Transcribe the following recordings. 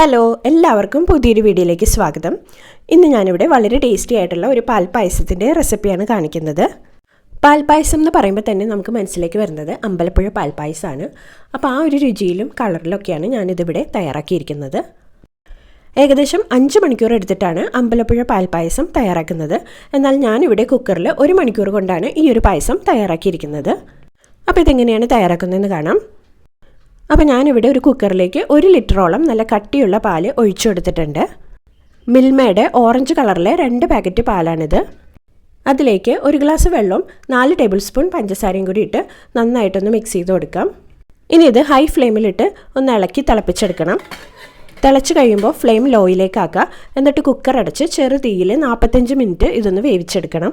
Hello എല്ലാവർക്കും പുതിയൊരു വീഡിയോയിലേക്ക് സ്വാഗതം. ഇന്ന് ഞാനിവിടെ വളരെ ടേസ്റ്റി ആയിട്ടുള്ള ഒരു പാൽ പായസത്തിന്റെ റെസിപ്പിയാണ് കാണിക്കുന്നത്. പാൽ പായസം എന്ന് പറയുമ്പോൾ തന്നെ നമുക്ക് മനസ്സിലേക്ക് വരുന്നത് അമ്പലപ്പുഴ പാൽ പായസമാണ്. അപ്പോൾ ആ ഒരു രുചിയിലും കളറിലൊക്കെയാണ് ഞാനിതിവിടെ തയ്യാറാക്കിയിരിക്കുന്നത്. ഏകദേശം അഞ്ച് മണിക്കൂർ എടുത്തിട്ടാണ് അമ്പലപ്പുഴ പാൽ പായസം തയ്യാറാക്കുന്നത്. എന്നാൽ ഞാനിവിടെ കുക്കറിൽ ഒരു മണിക്കൂർ കൊണ്ടാണ് ഈ ഒരു പായസം തയ്യാറാക്കിയിരിക്കുന്നത്. അപ്പോൾ ഇതെങ്ങനെയാണ് തയ്യാറാക്കുന്നതെന്ന് കാണാം. അപ്പോൾ ഞാനിവിടെ ഒരു കുക്കറിലേക്ക് ഒരു ലിറ്ററോളം നല്ല കട്ടിയുള്ള പാൽ ഒഴിച്ചു കൊടുത്തിട്ടുണ്ട് മിൽമയുടെ ഓറഞ്ച് കളറിലെ രണ്ട് പാക്കറ്റ് പാലാണിത്. അതിലേക്ക് ഒരു ഗ്ലാസ് വെള്ളവും നാല് ടേബിൾ സ്പൂൺ പഞ്ചസാരയും കൂടി ഇട്ട് നന്നായിട്ടൊന്ന് മിക്സ് ചെയ്ത് കൊടുക്കാം. ഇനി ഇത് ഹൈ ഫ്ലെയിമിലിട്ട് ഒന്ന് ഇളക്കി തിളപ്പിച്ചെടുക്കണം. തിളച്ച് കഴിയുമ്പോൾ ഫ്ലെയിം ലോയിലേക്കാക്കുക. എന്നിട്ട് കുക്കർ അടച്ച് ചെറു തീയിൽ നാൽപ്പത്തഞ്ച് മിനിറ്റ് ഇതൊന്ന് വേവിച്ചെടുക്കണം.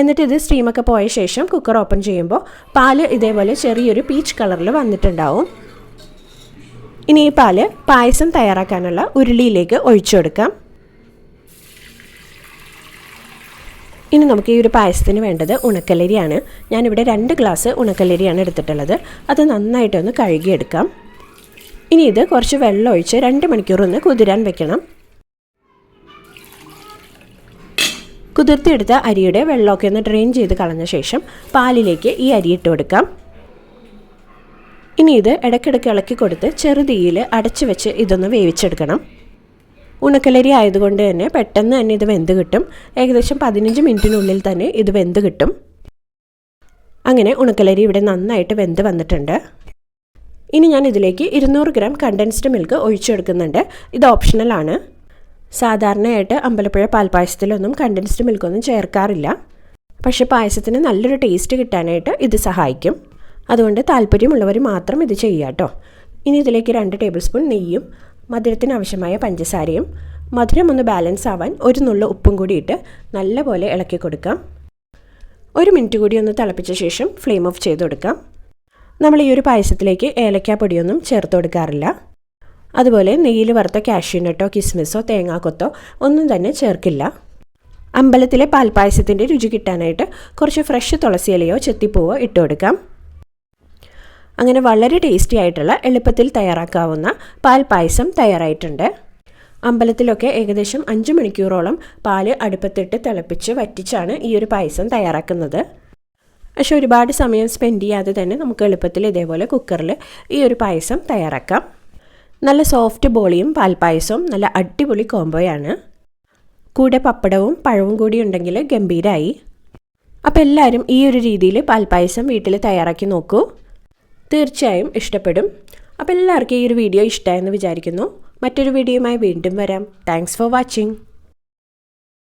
എന്നിട്ട് ഇത് സ്റ്റീമൊക്കെ പോയ ശേഷം കുക്കർ ഓപ്പൺ ചെയ്യുമ്പോൾ പാൽ ഇതേപോലെ ചെറിയൊരു പീച്ച് കളറിൽ വന്നിട്ടുണ്ടാവും. ഇനി ഈ പാൽ പായസം തയ്യാറാക്കാനുള്ള ഉരുളിയിലേക്ക് ഒഴിച്ചു കൊടുക്കാം. ഇനി നമുക്ക് ഈ ഒരു പായസത്തിന് വേണ്ടത് ഉണക്കലരിയാണ്. ഞാനിവിടെ രണ്ട് ഗ്ലാസ് ഉണക്കലരിയാണ് എടുത്തിട്ടുള്ളത്. അത് നന്നായിട്ടൊന്ന് കഴുകിയെടുക്കാം. ഇനി ഇത് കുറച്ച് വെള്ളം ഒഴിച്ച് രണ്ട് മണിക്കൂർ ഒന്ന് കുതിരാൻ വെക്കണം. കുതിർത്തിയെടുത്ത അരിയുടെ വെള്ളമൊക്കെ ഒന്ന് ഡ്രെയിൻ ചെയ്ത് കളഞ്ഞ ശേഷം പാലിലേക്ക് ഈ അരി ഇട്ട് കൊടുക്കാം. ഇനി ഇത് ഇടയ്ക്കിടയ്ക്ക് ഇളക്കി കൊടുത്ത് ചെറുതീയിൽ അടച്ചു വെച്ച് ഇതൊന്ന് വേവിച്ചെടുക്കണം. ഉണക്കലരി ആയതുകൊണ്ട് തന്നെ പെട്ടെന്ന് തന്നെ ഇത് വെന്ത് കിട്ടും. ഏകദേശം പതിനഞ്ച് മിനിറ്റിനുള്ളിൽ തന്നെ ഇത് വെന്ത് കിട്ടും. അങ്ങനെ ഉണക്കലരി ഇവിടെ നന്നായിട്ട് വെന്ത് വന്നിട്ടുണ്ട്. ഇനി ഞാൻ ഇതിലേക്ക് ഇരുന്നൂറ് ഗ്രാം കണ്ടൻസ്ഡ് മിൽക്ക് ഒഴിച്ചെടുക്കുന്നുണ്ട്. ഇത് ഓപ്ഷണലാണ് സാധാരണയായിട്ട് അമ്പലപ്പുഴ പാൽപ്പായസത്തിലൊന്നും കണ്ടൻസ്ഡ് മിൽക്കൊന്നും ചേർക്കാറില്ല. പക്ഷേ പായസത്തിന് നല്ലൊരു ടേസ്റ്റ് കിട്ടാനായിട്ട് ഇത് സഹായിക്കും. അതുകൊണ്ട് താല്പര്യമുള്ളവർ മാത്രം ഇത് ചെയ്യുക കേട്ടോ. ഇനി ഇതിലേക്ക് രണ്ട് ടേബിൾ സ്പൂൺ നെയ്യും മധുരത്തിന് ആവശ്യമായ പഞ്ചസാരയും മധുരം ഒന്ന് ബാലൻസ് ആവാൻ ഒരു നുള്ള ഉപ്പും കൂടി ഇട്ട് നല്ലപോലെ ഇളക്കി കൊടുക്കാം. ഒരു മിനിറ്റ് കൂടി ഒന്ന് തിളപ്പിച്ച ശേഷം ഫ്ലെയിം ഓഫ് ചെയ്ത് കൊടുക്കാം. നമ്മൾ ഈ ഒരു പായസത്തിലേക്ക് ഏലക്കാപ്പൊടിയൊന്നും ചേർത്ത് കൊടുക്കാറില്ല. അതുപോലെ നെയ്യിൽ വറുത്ത കാഷ്യൂനട്ടോ കിസ്മിസോ തേങ്ങാക്കൊത്തോ ഒന്നും തന്നെ ചേർക്കില്ല. അമ്പലത്തിലെ പാൽപ്പായസത്തിന്റെ രുചി കിട്ടാനായിട്ട് കുറച്ച് ഫ്രഷ് തുളസിയിലയോ ചെത്തിപ്പൂവോ ഇട്ട് കൊടുക്കാം. അങ്ങനെ വളരെ ടേസ്റ്റി ആയിട്ടുള്ള എളുപ്പത്തിൽ തയ്യാറാക്കാവുന്ന പാൽ പായസം തയ്യാറായിട്ടുണ്ട്. അമ്പലത്തിലൊക്കെ ഏകദേശം അഞ്ച് മണിക്കൂറോളം പാൽ അടുപ്പത്തിട്ട് തിളപ്പിച്ച് വറ്റിച്ചാണ് ഈ ഒരു പായസം തയ്യാറാക്കുന്നത്. പക്ഷെ ഒരുപാട് സമയം സ്പെൻഡ് ചെയ്യാതെ തന്നെ നമുക്ക് എളുപ്പത്തിൽ ഇതേപോലെ കുക്കറിൽ ഈ ഒരു പായസം തയ്യാറാക്കാം. നല്ല സോഫ്റ്റ് ബോളിയും പാൽപ്പായസവും നല്ല അടിപൊളി കോംബോയാണ്. കൂടെ പപ്പടവും പഴവും കൂടി ഉണ്ടെങ്കിൽ ഗംഭീരമായി അപ്പോൾ എല്ലാവരും ഈ ഒരു രീതിയിൽ പാൽപ്പായസം വീട്ടിൽ തയ്യാറാക്കി നോക്കൂ. തീർച്ചയായും ഇഷ്ടപ്പെടും. അപ്പോൾ എല്ലാവർക്കും ഈ ഒരു വീഡിയോ ഇഷ്ടമായെന്ന് വിചാരിക്കുന്നു. മറ്റൊരു വീഡിയോയുമായി വീണ്ടും വരാം. Thanks for watching